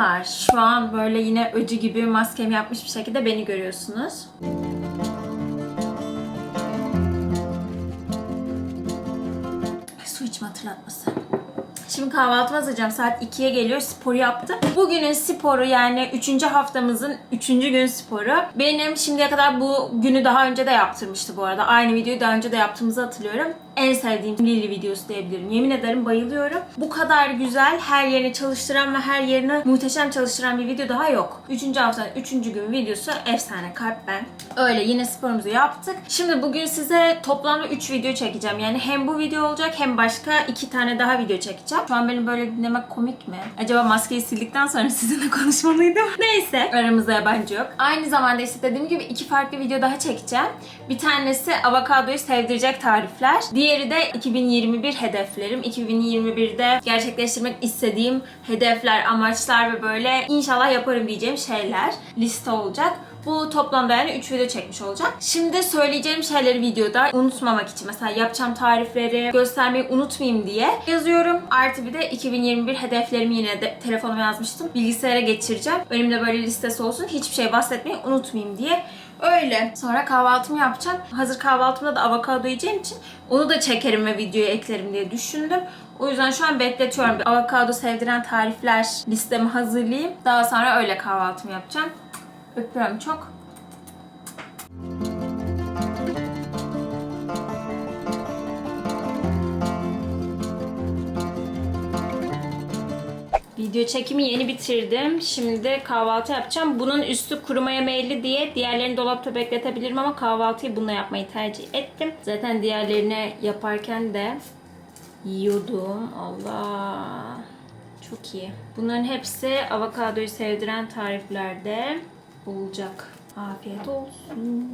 Canlar şu an böyle yine öcü gibi maskemi yapmış bir şekilde beni görüyorsunuz. Su içme hatırlatması. Şimdi kahvaltımı hazırlayacağım. Saat 2'ye geliyor. Spor yaptım. Bugünün sporu yani 3. haftamızın 3. gün sporu. Benim şimdiye kadar bu günü daha önce de yaptırmıştı bu arada. Aynı videoyu daha önce de yaptığımızı hatırlıyorum. En sevdiğim Lili videosu diyebilirim. Yemin ederim bayılıyorum. Bu kadar güzel, her yerini çalıştıran ve her yerini muhteşem çalıştıran bir video daha yok. 3. haftanın 3. gün videosu efsane kalp ben. Öyle yine sporumuzu yaptık. Şimdi bugün size toplamda 3 video çekeceğim. Yani hem bu video olacak hem başka 2 tane daha video çekeceğim. Şu an beni böyle dinlemek komik mi? Acaba maskeyi sildikten sonra sizinle konuşmalıydım. Neyse. Aramızda yabancı yok. Aynı zamanda işte dediğim gibi iki farklı video daha çekeceğim. Bir tanesi avokadoyu sevdirecek tarifler. Diğeri de 2021 hedeflerim. 2021'de gerçekleştirmek istediğim hedefler, amaçlar ve böyle inşallah yaparım diyeceğim şeyler liste olacak. Bu toplamda yani 3 video çekmiş olacak. Şimdi söyleyeceğim şeyleri videoda unutmamak için mesela yapacağım tarifleri göstermeyi unutmayayım diye yazıyorum. Artı bir de 2021 hedeflerimi yine de telefonuma yazmıştım. Bilgisayara geçireceğim. Önümde böyle listesi olsun. Hiçbir şey bahsetmeyi unutmayayım diye. Öyle. Sonra kahvaltımı yapacağım. Hazır kahvaltımda da avokado yiyeceğim için onu da çekerim ve videoya eklerim diye düşündüm. O yüzden şu an bekletiyorum. Avokado sevdiren tarifler listemi hazırlayayım. Daha sonra öyle kahvaltımı yapacağım. Öpüyorum çok. Video çekimi yeni bitirdim. Şimdi kahvaltı yapacağım. Bunun üstü kurumaya meyilli diye diğerlerini dolapta bekletebilirim ama kahvaltıyı bununla yapmayı tercih ettim. Zaten diğerlerini yaparken de yiyordum. Allah. Çok iyi. Bunların hepsi avokadoyu sevdiren tariflerde olacak. Afiyet olsun.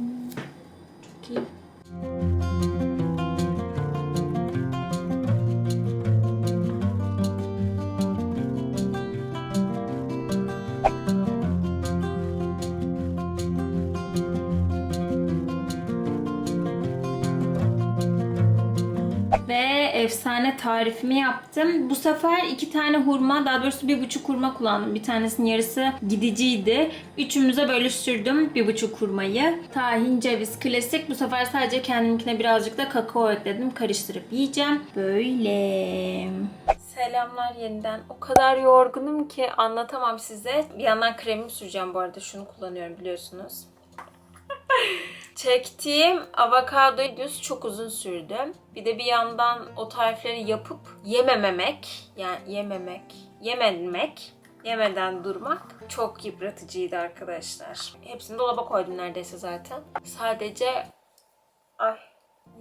Çok iyi. Efsane tarifimi yaptım. Bu sefer iki tane hurma, daha doğrusu bir buçuk hurma kullandım. Bir tanesinin yarısı gidiciydi. Üçümüze bölüştürdüm bir buçuk hurmayı. Tahin, ceviz, klasik. Bu sefer sadece kendimkine birazcık da kakao ekledim. Karıştırıp yiyeceğim. Böyle. Selamlar yeniden. O kadar yorgunum ki anlatamam size. Bir yandan kremimi süreceğim bu arada. Şunu kullanıyorum biliyorsunuz. Çektiğim avokado videosu çok uzun sürdü. Bir de bir yandan o tarifleri yapıp yemememek, yani yememek, yememek, yemeden durmak çok yıpratıcıydı arkadaşlar. Hepsini dolaba koydum neredeyse zaten. Sadece ay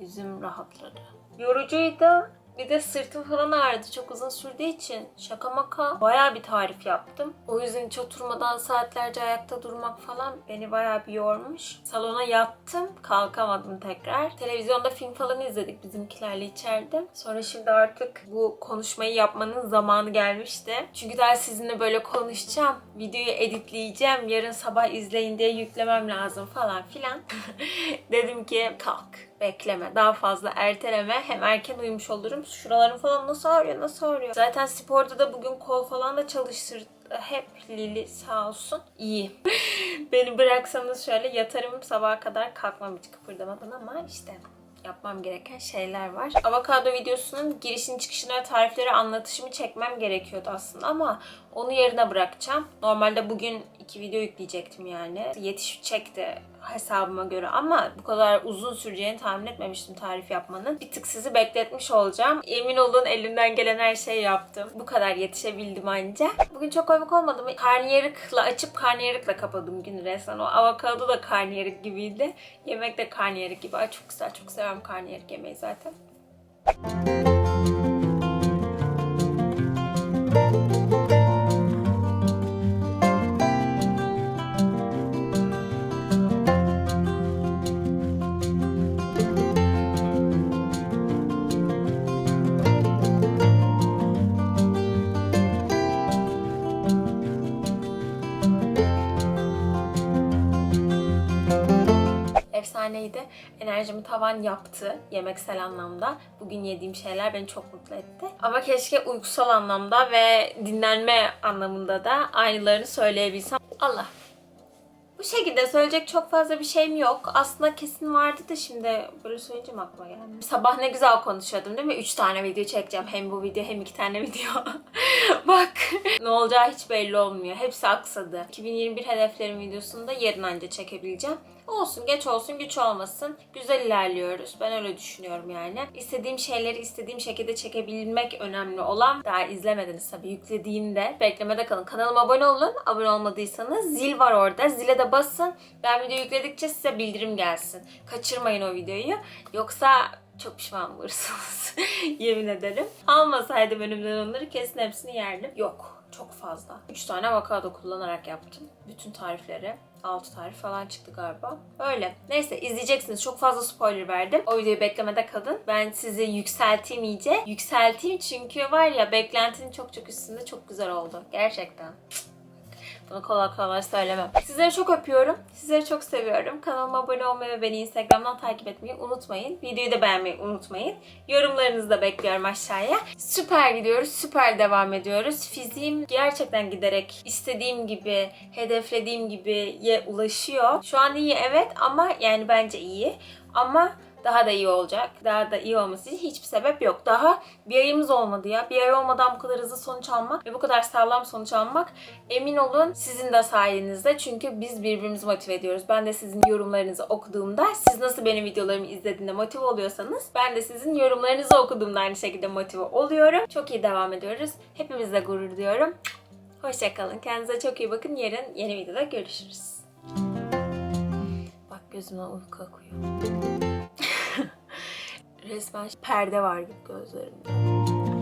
yüzüm rahatladı. Yorucuydu. Bir de sırtım falan ağrıdı çok uzun sürdüğü için. Şaka maka bayağı bir tarif yaptım. O yüzden hiç oturmadan saatlerce ayakta durmak falan beni bayağı bir yormuş. Salona yattım. Kalkamadım tekrar. Televizyonda film falan izledik bizimkilerle içeride. Sonra şimdi artık bu konuşmayı yapmanın zamanı gelmişti. Çünkü daha sizinle böyle konuşacağım. Videoyu editleyeceğim. Yarın sabah izleyin diye yüklemem lazım falan filan. Dedim ki kalk bekleme. Daha fazla erteleme. Hem erken uyumuş olurum. Şuralarım falan nasıl ağrıyor nasıl ağrıyor. Zaten sporda da bugün kol falan da çalıştırdı. Hep Lili sağ olsun. İyi. Beni bıraksanız şöyle yatarım sabaha kadar kalkmam hiç kıpırdamadan ama işte yapmam gereken şeyler var. Avokado videosunun girişini çıkışını ve tarifleri anlatışımı çekmem gerekiyordu aslında ama onu yerine bırakacağım. Normalde bugün iki video yükleyecektim yani. Yetişecekti hesabıma göre ama bu kadar uzun süreceğini tahmin etmemiştim tarif yapmanın. Bir tık sizi bekletmiş olacağım. Emin olun elimden gelen her şeyi yaptım. Bu kadar yetişebildim anca. Bugün çok komik olmadı mı? Karnıyarıkla açıp karnıyarıkla kapadım günü resmen. O avokado da karnıyarık gibiydi. Yemek de karnıyarık gibi. Ay çok güzel. Çok seviyorum karnıyarık yemeği zaten. efsaneydi. Enerjimi tavan yaptı yemeksel anlamda. Bugün yediğim şeyler beni çok mutlu etti. Ama keşke uykusal anlamda ve dinlenme anlamında da aynılarını söyleyebilsem. Allah bu şekilde söyleyecek çok fazla bir şeyim yok. Aslında kesin vardı da şimdi böyle söyleyince mi aklıma geldi? Sabah ne güzel konuşuyordum değil mi? 3 tane video çekeceğim. Hem bu video hem 2 tane video. Bak ne olacağı hiç belli olmuyor. Hepsi aksadı. 2021 hedeflerim videosunda yarın anca çekebileceğim. Olsun geç olsun güç olmasın. Güzel ilerliyoruz. Ben öyle düşünüyorum yani. İstediğim şeyleri istediğim şekilde çekebilmek önemli olan. Daha izlemediniz tabii yüklediğimde. Beklemede kalın. Kanalıma abone olun. Abone olmadıysanız zil var orada. Zile de basın. Ben video yükledikçe size bildirim gelsin. Kaçırmayın o videoyu. Yoksa çok pişman olursunuz. Yemin ederim. Almasaydım önümden onları kesin hepsini yerdim. Yok. Çok fazla. 3 tane avokado kullanarak yaptım. Bütün tarifleri. 6 tarif falan çıktı galiba. Öyle. Neyse izleyeceksiniz. Çok fazla spoiler verdim. O videoyu beklemede kalın. Ben sizi yükselteyim iyice. Yükselteyim çünkü var ya beklentinin çok çok üstünde çok güzel oldu. Gerçekten. Bunu kolay kolay söylemem. Sizleri çok öpüyorum. Sizleri çok seviyorum. Kanalıma abone olmayı ve beni Instagram'dan takip etmeyi unutmayın. Videoyu da beğenmeyi unutmayın. Yorumlarınızı da bekliyorum aşağıya. Süper gidiyoruz. Süper devam ediyoruz. Fiziğim gerçekten giderek istediğim gibi, hedeflediğim gibiye ulaşıyor. Şu an iyi evet ama yani bence iyi. Ama daha da iyi olacak. Daha da iyi olması için hiçbir sebep yok. Daha bir ayımız olmadı ya. Bir ay olmadan bu kadar hızlı sonuç almak ve bu kadar sağlam sonuç almak emin olun sizin de sayenizde. Çünkü biz birbirimizi motive ediyoruz. Ben de sizin yorumlarınızı okuduğumda siz nasıl benim videolarımı izlediğinde motive oluyorsanız ben de sizin yorumlarınızı okuduğumda aynı şekilde motive oluyorum. Çok iyi devam ediyoruz. Hepimizle gurur duyuyorum. Hoşçakalın. Kendinize çok iyi bakın. Yarın yeni videoda görüşürüz. Bak gözümden uyku akıyor resmen perde var gibi gözlerinde.